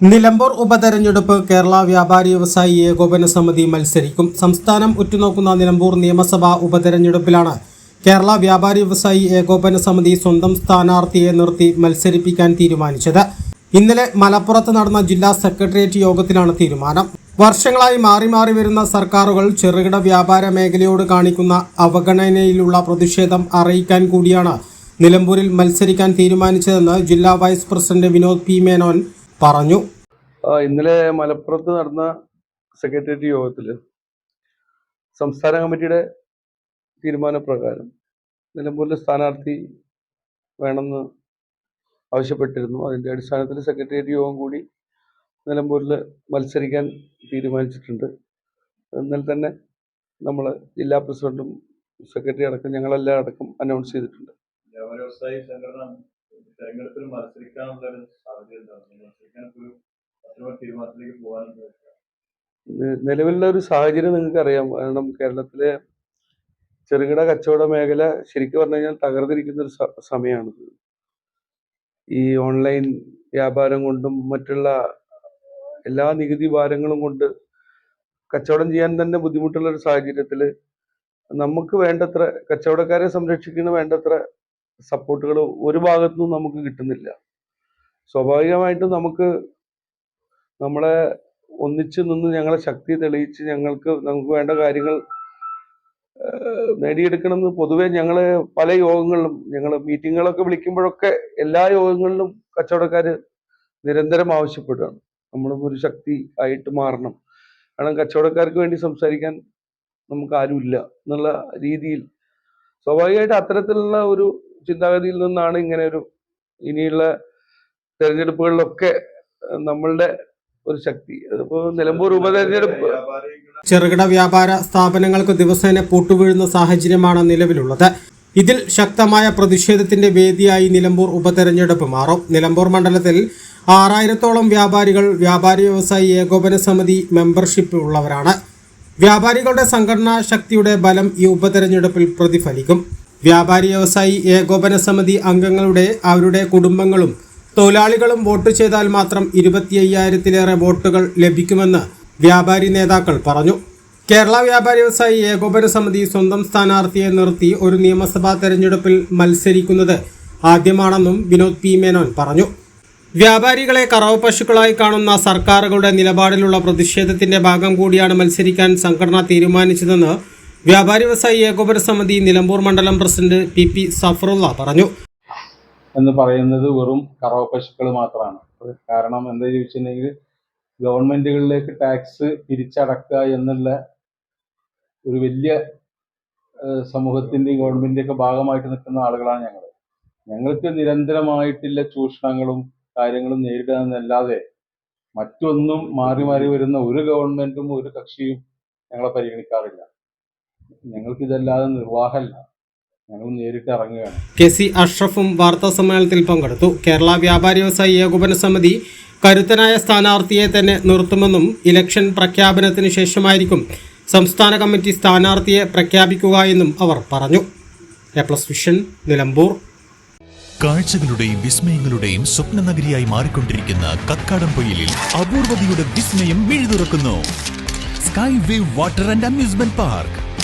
നിലമ്പൂർ ഉപതെരഞ്ഞെടുപ്പ് കേരള വ്യാപാരി വ്യവസായി ഏകോപന സമിതി മത്സരിക്കും. സംസ്ഥാനം ഉറ്റുനോക്കുന്ന നിലമ്പൂർ നിയമസഭാ ഉപതെരഞ്ഞെടുപ്പിലാണ് കേരള വ്യാപാരി വ്യവസായി ഏകോപന സമിതി സ്വന്തം സ്ഥാനാർത്ഥിയെ നിർത്തി മത്സരിപ്പിക്കാൻ തീരുമാനിച്ചത്. ഇന്നലെ മലപ്പുറത്ത് നടന്ന ജില്ലാ സെക്രട്ടേറിയറ്റ് യോഗത്തിലാണ് തീരുമാനം. വർഷങ്ങളായി മാറി മാറി വരുന്ന സർക്കാരുകൾ ചെറുകിട വ്യാപാര മേഖലയോട് കാണിക്കുന്ന അവഗണനയിലുള്ള പ്രതിഷേധം അറിയിക്കാൻ കൂടിയാണ് നിലമ്പൂരിൽ മത്സരിക്കാൻ തീരുമാനിച്ചതെന്ന് ജില്ലാ vice president Vinod P Menon പറഞ്ഞു. ഇന്നലെ മലപ്പുറത്ത് നടന്ന സെക്രട്ടേറിയറ്റ് യോഗത്തിൽ സംസ്ഥാന കമ്മിറ്റിയുടെ തീരുമാനപ്രകാരം നിലമ്പൂരിലെ സ്ഥാനാർത്ഥി വേണമെന്ന് ആവശ്യപ്പെട്ടിരുന്നു. അതിന്റെ അടിസ്ഥാനത്തിൽ സെക്രട്ടേറിയറ്റ് യോഗം കൂടി നിലമ്പൂരിൽ മത്സരിക്കാൻ തീരുമാനിച്ചിട്ടുണ്ട്. എന്നാൽ തന്നെ നമ്മൾ ജില്ലാ പ്രസിഡന്റും സെക്രട്ടറി അടക്കം ഞങ്ങളെല്ലാം അടക്കം അനൗൺസ് ചെയ്തിട്ടുണ്ട്. തെരഞ്ഞെടുപ്പിൽ മത്സരിക്കാനുള്ള ഒരു സാഹചര്യം മത്സരിക്കാൻ ഒരു തീരുമാനത്തിലേക്ക് പോകാനുള്ള നിലവിലുള്ള ഒരു സാഹചര്യം നിങ്ങൾക്ക് അറിയാം കാരണം കേരളത്തിലെ ചെറുകിട കച്ചവട മേഖല ശരിക്കും പറഞ്ഞു കഴിഞ്ഞാൽ തകർന്നിരിക്കുന്ന ഒരു സമയമാണ് ഈ ഓൺലൈൻ വ്യാപാരം കൊണ്ടും മറ്റുള്ള എല്ലാ നികുതി ഭാരങ്ങളും കൊണ്ട് കച്ചവടം ചെയ്യാൻ തന്നെ ബുദ്ധിമുട്ടുള്ള ഒരു സാഹചര്യത്തിൽ നമുക്ക് വേണ്ടത്ര കച്ചവടക്കാരെ സംരക്ഷിക്കുന്ന വേണ്ടത്ര സപ്പോർട്ടുകൾ ഒരു ഭാഗത്തുനിന്നും നമുക്ക് കിട്ടുന്നില്ല. സ്വാഭാവികമായിട്ടും നമുക്ക് നമ്മളെ ഒന്നിച്ചു നിന്ന് ഞങ്ങളെ ശക്തി തെളിയിച്ച് ഞങ്ങൾക്ക് നമുക്ക് വേണ്ട കാര്യങ്ങൾ നേടിയെടുക്കണം എന്ന് പൊതുവെ ഞങ്ങൾ പല യോഗങ്ങളിലും ഞങ്ങൾ മീറ്റിങ്ങുകളൊക്കെ വിളിക്കുമ്പോഴൊക്കെ എല്ലാ യോഗങ്ങളിലും കച്ചവടക്കാർ നിരന്തരം ആവശ്യപ്പെടുകയാണ്. നമ്മളും ഒരു ശക്തി ആയിട്ട് മാറണം. കാരണം കച്ചവടക്കാർക്ക് വേണ്ടി സംസാരിക്കാൻ നമുക്ക് ആരുമില്ല എന്നുള്ള രീതിയിൽ സ്വാഭാവികമായിട്ട് അത്തരത്തിലുള്ള ഒരു ചിന്താഗതിയിൽ നിന്നാണ് ഇങ്ങനെ ഒരു ഇനിയുള്ള തെരഞ്ഞെടുപ്പുകളിലൊക്കെ നമ്മളുടെ ഒരു ശക്തി. അതിപ്പോ നിലമ്പൂർ ഉപതെരഞ്ഞെടുപ്പ് ചെറുകിട വ്യാപാര സ്ഥാപനങ്ങൾക്ക് ദിവസേന പൊട്ടുവീഴുന്ന സാഹചര്യമാണ് നിലവിലുള്ളത്. ഇതിൽ ശക്തമായ പ്രതിഷേധത്തിന്റെ വേദിയായി നിലമ്പൂർ ഉപതെരഞ്ഞെടുപ്പ് മാറും. നിലമ്പൂർ മണ്ഡലത്തിൽ ആറായിരത്തോളം വ്യാപാരികൾ വ്യാപാരി വ്യവസായി ഏകോപന സമിതി മെമ്പർഷിപ്പ് ഉള്ളവരാണ്. വ്യാപാരികളുടെ സംഘടനാ ശക്തിയുടെ ബലം ഈ ഉപതെരഞ്ഞെടുപ്പിൽ പ്രതിഫലിക്കും. വ്യാപാരി വ്യവസായി ഏകോപന സമിതി അംഗങ്ങളുടെ അവരുടെ കുടുംബങ്ങളും തൊഴിലാളികളും വോട്ട് ചെയ്താൽ മാത്രം ഇരുപത്തി അയ്യായിരത്തിലേറെ വോട്ടുകൾ ലഭിക്കുമെന്ന് വ്യാപാരി നേതാക്കൾ പറഞ്ഞു. കേരള വ്യാപാരി വ്യവസായി ഏകോപന സമിതി സ്വന്തം സ്ഥാനാർത്ഥിയെ നിർത്തി ഒരു നിയമസഭാ തെരഞ്ഞെടുപ്പിൽ മത്സരിക്കുന്നത് ആദ്യമാണെന്നും വിനോദ് പി. മേനോൻ പറഞ്ഞു. വ്യാപാരികളെ കറവ് പശുക്കളായി കാണുന്ന സർക്കാരുകളുടെ നിലപാടിലുള്ള പ്രതിഷേധത്തിന്റെ ഭാഗം കൂടിയാണ് മത്സരിക്കാൻ സംഘടന തീരുമാനിച്ചതെന്ന് വ്യാപാരി വ്യവസായി ഏകോപന സമിതി നിലമ്പൂർ മണ്ഡലം പ്രസിഡന്റ് പി പി സഫറുള്ള പറഞ്ഞു. എന്ന് പറയുന്നത് വെറും കറവ പശുക്കൾ മാത്രമാണ്. കാരണം എന്താ ചോദിച്ചിട്ടുണ്ടെങ്കിൽ ഗവൺമെന്റുകളിലേക്ക് ടാക്സ് തിരിച്ചടക്കുക എന്നുള്ള ഒരു വലിയ സമൂഹത്തിന്റെ ഗവൺമെന്റിന്റെ ഒക്കെ ഭാഗമായിട്ട് നിൽക്കുന്ന ആളുകളാണ് ഞങ്ങൾ ഞങ്ങൾക്ക് നിരന്തരമായിട്ടുള്ള ചൂഷണങ്ങളും കാര്യങ്ങളും നേരിടുക എന്നല്ലാതെ മറ്റൊന്നും മാറി മാറി വരുന്ന ഒരു ഗവൺമെന്റും ഒരു കക്ഷിയും ഞങ്ങളെ പരിഗണിക്കാറില്ല. ഞങ്ങൾക്ക് ഇതല്ലാതെ നിർവാഹമല്ല ഞങ്ങൾ നേരിട്ട് ഇറങ്ങുകയാണ്. കെ സി അഷ്റഫും വാർത്താ സമ്മേളനത്തിൽ പങ്കെടുത്തു. കേരള വ്യാപാരി വ്യവസായി ഏകോപന സമിതി കരുത്തനായ സ്ഥാനാർത്ഥിയെ തന്നെ നിർത്തുമെന്നും ഇലക്ഷൻ പ്രഖ്യാപനത്തിന് ശേഷമായിരിക്കും സംസ്ഥാന കമ്മിറ്റി സ്ഥാനാർത്ഥിയെ പ്രഖ്യാപിക്കുക എന്നും അവർ പറഞ്ഞു. A plus vision Nilambur. കാഴ്ചകളുടെയും വിസ്മയങ്ങളുടെയും സ്വപ്ന നഗരിയായി മാറിക്കൊണ്ടിരിക്കുന്ന കക്കാടംപൊയിലിൽ അപൂർവതയുടെ വിസ്മയം മിഴുതുറക്കുന്നു. Sky wave water and amusement park.